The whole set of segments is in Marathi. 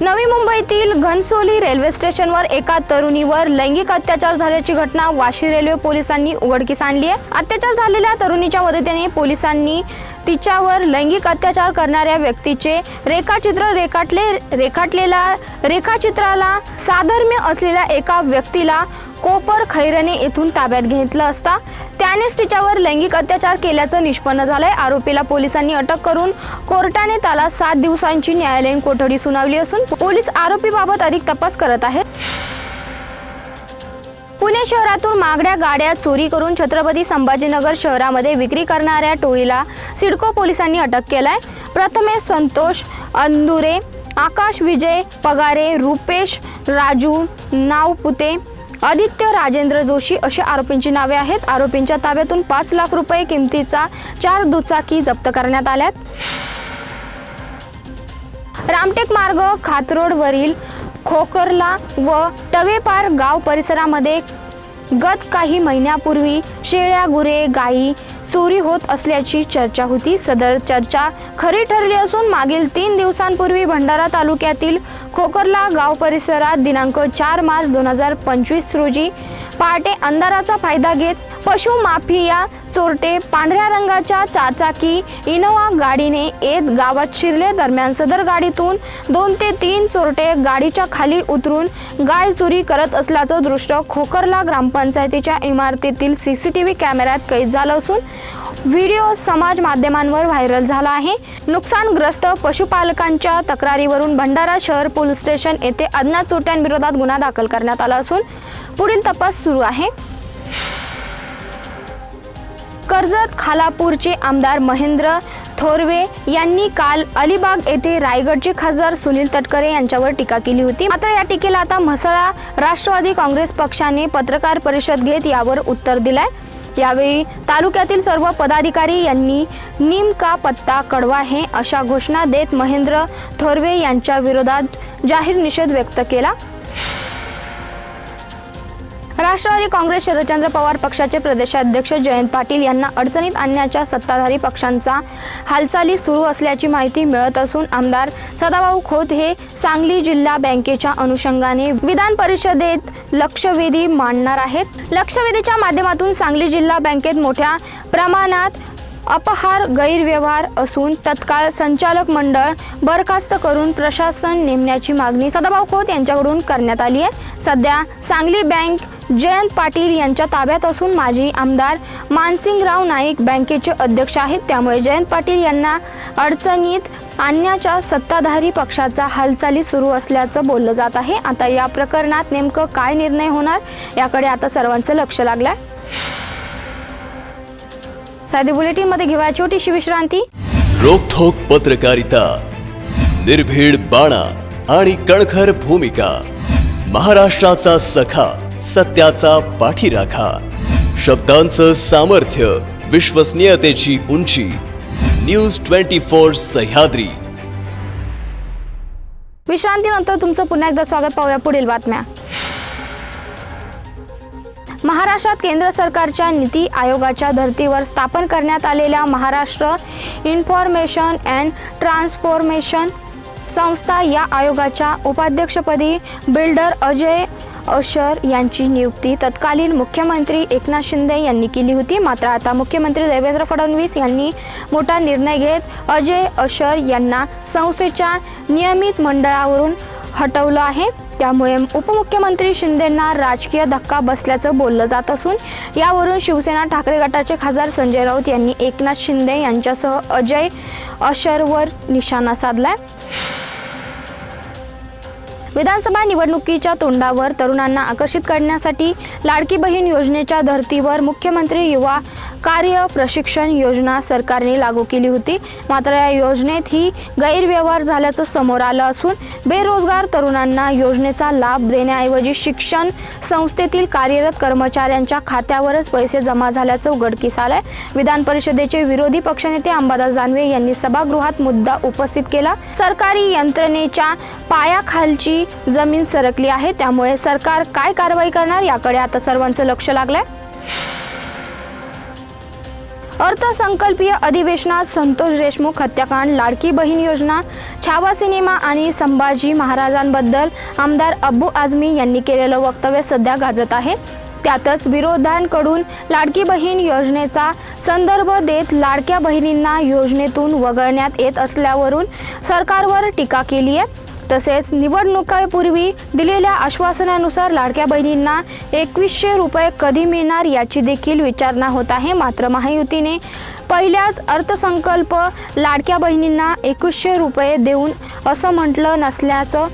नवी मुंबईतील घनसोली रेल्वे स्टेशनवर एका तरुणीवर लैंगिक अत्याचार झाल्याची घटना वाशी रेल्वे पोलिसांनी उघडकीस आणली आहे. अत्याचार झालेल्या तरुणीच्या मदतीने पोलिसांनी तिच्यावर लैंगिक अत्याचार करणाऱ्या व्यक्तीचे रेखाचित्र रेखाटले रेखाटलेला रेखाचित्राला साधर्म्य असलेल्या एका व्यक्तीला कोपर खैरने येथून ताब्यात घेतलं असता त्यानेच तिच्यावर लैंगिक अत्याचार केल्याचं निष्पन्न झालंय. आरोपीला पोलिसांनी अटक करून कोर्टाने त्याला सात दिवसांची न्यायालयीन कोठडी सुनावली असून पोलीस आरोपीबाबत अधिक तपास करत आहेत. पुणे शहरातून मागड्या गाड्या चोरी करून छत्रपती संभाजीनगर शहरामध्ये विक्री करणाऱ्या टोळीला सिडको पोलिसांनी अटक केलाय. प्रथमेश संतोष अंदुरे आकाश विजय पगारे रुपेश राजू नावपुते आदित्य राजेंद्र जोशी अशी आरोपींची नावे आहेत. आरोपींच्या ताब्यातून पाच लाख रुपये किमतीचा चार दुचाकी जप्त करण्यात आल्यात. रामटेक मार्ग खातरोडवरील खोकरला व टवेपार गाव परिसरामध्ये गत काही महिन्यापूर्वी शेळ्या गुरे गायी चोरी होत असल्याची चर्चा होती. सदर चर्चा खरी ठरली असून मागील तीन दिवसांपूर्वी भंडारा तालुक्यातील खोकरला गाव परिसरात दिनांक चार मार्च दोन हजार पंचवीस रोजी पहाटे अंधाराचा फायदा घेत पशु माफिया चोरटे पांढऱ्या रंगाच्या चारचाकी इनोवा गाडीने येत गावात शिरले. दरम्यान सदर गाडीतून दोन ते तीन चोरटे गाडीच्या खाली उतरून गाय चोरी करत असल्याचं दृश्य खोकरला ग्रामपंचायतीच्या इमारतीतील सी सी टी व्ही कॅमेऱ्यात कैद झालं असून व्हिडिओ समाज माध्यमांवर व्हायरल झाला आहे. नुकसानग्रस्त पशुपालकांच्या तक्रारीवरून भंडारा शहर पोलीस स्टेशन येथे अज्ञात चोट्यांविरोधात गुन्हा दाखल करण्यात आला असून पुढील तपास सुरू आहे. कर्जत खालापूरचे आमदार महेंद्र थोरवे यांनी काल अलिबाग येथे रायगडचे खासदार सुनील तटकरे यांच्यावर टीका केली होती. मात्र या टीकेला आता म्हसळा राष्ट्रवादी काँग्रेस पक्षाने पत्रकार परिषद घेत यावर उत्तर दिलंय. यावेळी तालुक्यातील सर्व पदाधिकारी यांनी निमका पत्ता कडवा हे अशा घोषणा देत महेंद्र थोरवे यांच्या विरोधात जाहीर निषेध व्यक्त केला. राष्ट्रवादी काँग्रेस शरदचंद्र पवार पक्षाचे प्रदेशाध्यक्ष जयंत पाटील यांना अडचणीत आणण्याच्या सत्ताधारी पक्षांचा हालचाली सुरू असल्याची माहिती मिळत असून आमदार सदाभाऊ खोत हे सांगली जिल्हा बँकेच्या अनुषंगाने विधान परिषदेत लक्षवेधी मांडणार आहेत. लक्षवेधीच्या माध्यमातून सांगली जिल्हा बँकेत मोठ्या प्रमाणात अपहार गैरव्यवहार असून तत्काळ संचालक मंडळ बरखास्त करून प्रशासन नेमण्याची मागणी सदाभाऊ खोत यांच्याकडून करण्यात आली आहे. सध्या सांगली बँक जयंत पाटील यांच्या ताब्यात असून माजी आमदार मानसिंगराव नाईक बँकेचे अध्यक्ष आहेत. त्यामुळे जयंत पाटील यांना अडचणीत आणण्याच्या सत्ताधारी पक्षाचा हालचाली सुरू असल्याचं बोललं जात आहे. आता या प्रकरणात नेमकं काय निर्णय होणार याकडे आता सर्वांचं लक्ष लागलंय. साधी बुलेटिनमध्ये घेऊया छोटीशी विश्रांती. रोखोक पत्रकारिता निर्भीड बाणा आणि कणखर भूमिका महाराष्ट्राचा सखा सत्याचा पाठीराखा. शब्दांचं सामर्थ्य विश्वसनीयतेची उंची. News twenty four Sahyadri. विश्रांतीनंतर तुमचं पुन्हा एकदा स्वागत पाहूया पुढील बातम्या. महाराष्ट्रात केंद्र सरकारच्या नीती आयोगाच्या धर्तीवर स्थापन करण्यात आलेल्या महाराष्ट्र इन्फॉर्मेशन अँड ट्रान्सफॉर्मेशन संस्था या आयोगाच्या उपाध्यक्षपदी बिल्डर अजय अशर यांची नियुक्ती तत्कालीन मुख्यमंत्री एकनाथ शिंदे यांनी केली होती. मात्र आता मुख्यमंत्री देवेंद्र फडणवीस यांनी मोठा निर्णय घेत अजय अशर यांना संस्थेच्या नियमित मंडळावरून हटवलं आहे. त्यामुळे उपमुख्यमंत्री शिंदेंना राजकीय धक्का बसल्याचं बोललं जात असून यावरून शिवसेना ठाकरे गटाचे खासदार संजय राऊत यांनी एकनाथ शिंदे यांच्यासह अजय अशरवर निशाणा साधलाय. विधानसभा निवडणुकीच्या तोंडावर तरुणांना आकर्षित करण्यासाठी लाडकी बहीण योजनेच्या धर्तीवर मुख्यमंत्री युवा कार्य प्रशिक्षण योजना सरकारने लागू केली होती. मात्र या योजनेत ही गैरव्यवहार झाल्याचं समोर आलं असून बेरोजगार तरुणांना योजनेचा लाभ देण्याऐवजी शिक्षण संस्थेतील कार्यरत कर्मचाऱ्यांच्या खात्यावरच पैसे जमा झाल्याचं उघडकीस आलंय. विधान परिषदेचे विरोधी पक्षनेते अंबादास दानवे यांनी सभागृहात मुद्दा उपस्थित केला. सरकारी यंत्रणेच्या पायाखालची जमीन सरकली आहे त्यामुळे सरकार काय कारवाई करणार याकडे आता सर्वांचं लक्ष लागलंय. अर्थसंकल्पीय अधिवेशनात संतोष देशमुख हत्याकांड लाडकी बहीण योजना छावा सिनेमा आणि संभाजी महाराजांबद्दल आमदार अब्बू आझमी यांनी केलेलं वक्तव्य सध्या गाजत आहे. त्यातच विरोधांकडून लाडकी बहीण योजनेचा संदर्भ देत लाडक्या बहिणींना योजनेतून वगळण्यात येत असल्यावरून सरकारवर टीका केली आहे तसेच निवडणुकापूर्वी दिलेल्या आश्वासनानुसार लाडक्या बहिणींना एकवीसशे रुपये कधी मिळणार याची देखील विचारणा होत आहे. मात्र महायुतीने पहिल्याच अर्थसंकल्प लाडक्या बहिणींना एकवीसशे रुपये देऊन असं म्हटलं नसल्याचं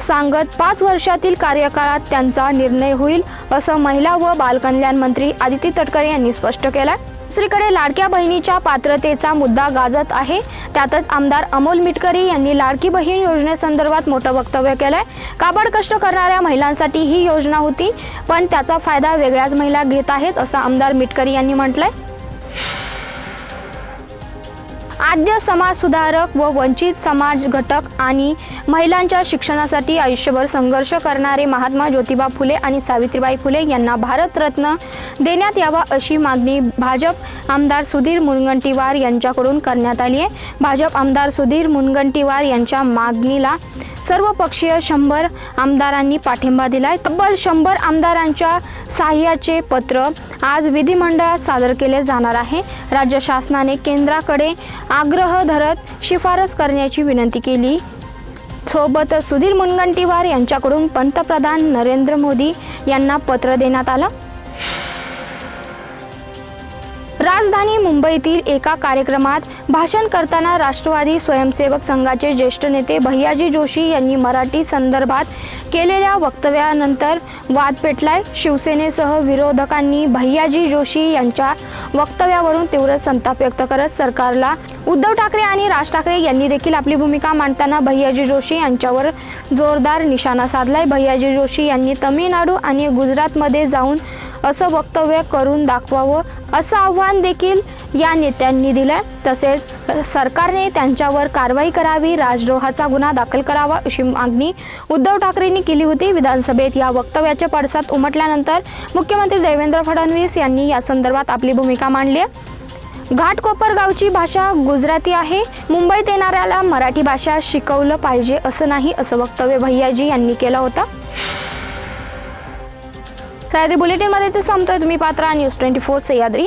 सांगत पाच वर्षातील कार्यकाळात त्यांचा निर्णय होईल असं महिला व बालकल्याण मंत्री आदिती तटकरे यांनी स्पष्ट केलं दुसरीकडे लाडक्या बहिणीच्या पात्रतेचा मुद्दा गाजत आहे. त्यातच आमदार अमोल मिटकरी यांनी लाडकी बहीण योजनेसंदर्भात मोठं वक्तव्य केलंय. काबड कष्ट करणाऱ्या महिलांसाठी ही योजना होती पण त्याचा फायदा वेगळ्याच महिला घेत आहेत असं आमदार मिटकरी यांनी म्हटलंय. आद्य समाज सुधारक व वंचित समाज घटक आणि महिलांच्या शिक्षणासाठी आयुष्यभर संघर्ष करणारे महात्मा ज्योतिबा फुले आणि सावित्रीबाई फुले यांना भारतरत्न देण्यात यावा अशी मागणी भाजप आमदार सुधीर मुनगंटीवार यांच्याकडून करण्यात आली आहे. भाजप आमदार सुधीर मुनगंटीवार यांच्या मागणीला सर्व पक्षीय शंभर आमदारांनी पाठिंबा दिलाय. तब्बल शंभर आमदारांच्या साह्याचे पत्र आज विधिमंडळात सादर केले जाणार आहे. राज्य शासनाने केंद्राकडे आग्रह धरत शिफारस करण्याची विनंती केली. सोबतच सुधीर मुनगंटीवार यांच्याकडून पंतप्रधान नरेंद्र मोदी यांना पत्र देण्यात आलं. राजधानी मुंबईतील एका कार्यक्रमात भाषण करताना राष्ट्रवादी स्वयंसेवक संघाचे ज्येष्ठ नेते भैयाजी जोशी यांनी मराठी संदर्भात केलेल्या वक्तव्यानंतर वाद पेटलाय. शिवसेनेसह विरोधकांनी भैयाजी जोशी यांच्या वक्तव्यावरून तीव्र संताप व्यक्त करत सरकारला उद्धव ठाकरे आणि राज ठाकरे यांनी देखील आपली भूमिका मांडताना भैयाजी जोशी यांच्यावर जोरदार निशाणा साधलाय. भैयाजी जोशी यांनी तमिळनाडू आणि गुजरातमध्ये जाऊन असं वक्तव्य करून दाखवावं असं आव्हान देखील या नेत्यांनी दिलं तसेच सरकारने त्यांच्यावर कारवाई करावी राजद्रोहाचा गुन्हा दाखल करावा अशी मागणी उद्धव ठाकरेंनी केली होती. विधानसभेत या वक्तव्याच्या पडसाद उमटल्यानंतर मुख्यमंत्री देवेंद्र फडणवीस यांनी या संदर्भात आपली भूमिका मांडली आहे. घाटकोपर गावची भाषा गुजराती आहे. मुंबईत येणाऱ्याला मराठी भाषा शिकवलं पाहिजे असं नाही असं वक्तव्य भैयाजी यांनी केलं होतं. सह्याद्री बुलेटिनमध्ये ते संपतोय. तुम्ही पात्रा न्यूज ट्वेंटी फोर सह्याद्री.